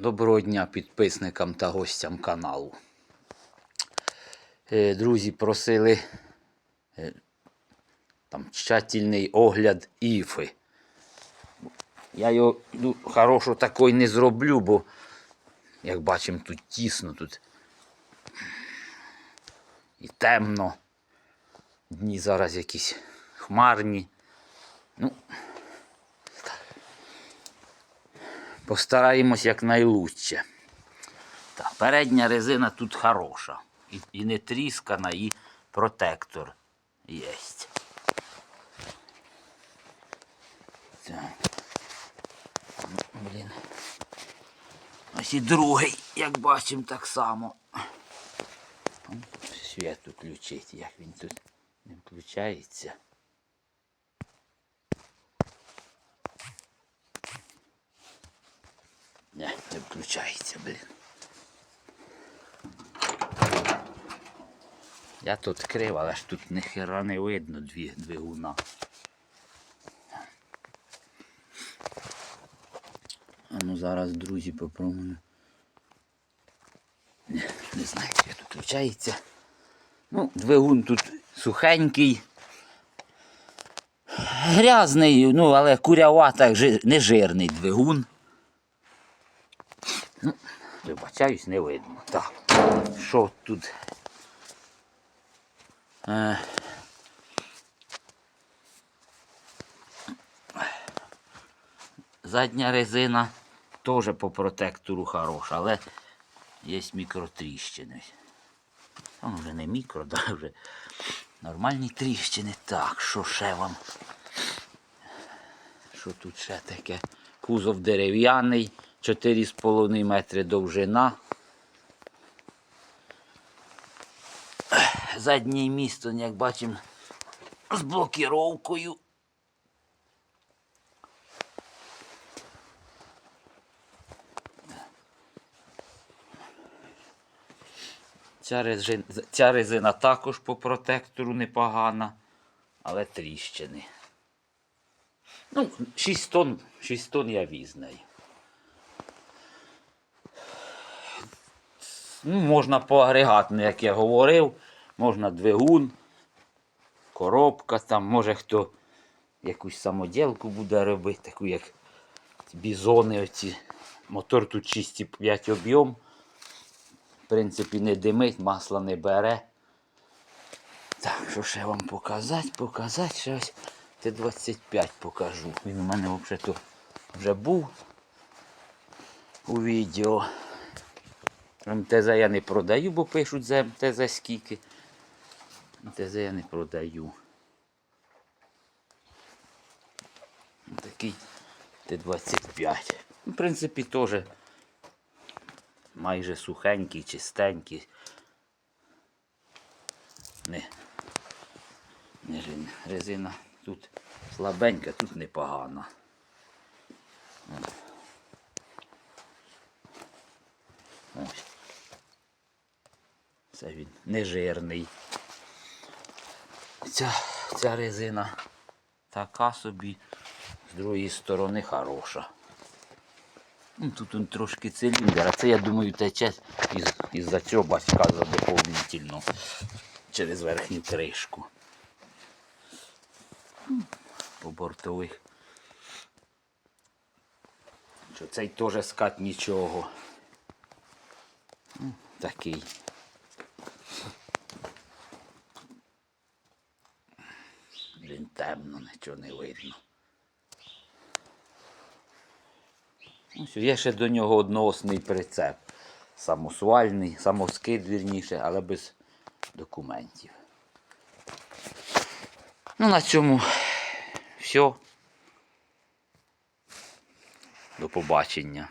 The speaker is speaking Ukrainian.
Доброго дня підписникам та гостям каналу. Е, Друзі просили е, там тщательний огляд іфи. Я його ну, хорошо такої не зроблю, бо, як бачимо, тут тісно, тут і темно. Дні зараз якісь хмарні. Ну, Постараємось якнайлучше. Так, передня резина тут хороша. І, і не тріскана, і протектор є. Так. Ну, Блін. Ось і другий, як бачимо, так само. Світ включить, як він тут не включається. Не, включається, блін. Я тут крив, але ж тут ніхера не видно дві двигуна. А ну зараз, друзі, попробую. Не, не знаю, чи тут включається. Ну, двигун тут сухенький. Грязний, ну, але курявата, не жирний двигун. Ну, вибачаюсь, не видно. Так, що тут? Е, задня резина теж по протектору хороша, але є мікротріщини. Там вже не мікро, да, вже нормальні тріщини. Так, що ще вам? Що тут ще таке? Кузов дерев'яний, 4,5 метри довжина. Заднє місто, як бачимо, з блокіровкою. Ця резина, ця резина також по протектору непогана, але тріщини. Ну, 6 тонн, 6 тонн я віз нею. Ну, можна по агрегатну, як я говорив, можна двигун, коробка, там, може хто якусь самоділку буде робити, таку як бізони оці. Мотор тут 6,5 об'єм. В принципі, не димить, масла не бере. Так, що ще вам показати? Показати щось. Т-25 покажу. Він у мене взагалі вже був у відео. МТЗ я не продаю, бо пишуть за МТЗ скільки. МТЗ я не продаю. Такий Т-25. В принципі, теж майже сухенький, чистенький. Не, не резина тут слабенька, тут непогана. Ось. Це він нежирний. Ця, ця резина така собі, з другої сторони хороша. Ну, тут он трошки циліндр, а це, я думаю, тече із, із-за цього батька доповнительно через верхню кришку. По бортових. Що цей теж скат нічого. Такий. Блін, темно, нічого не видно. Ось є ще до нього одноосний прицеп. Самосвальний, самоскид вірніше, але без документів. Ну, на цьому все. До побачення.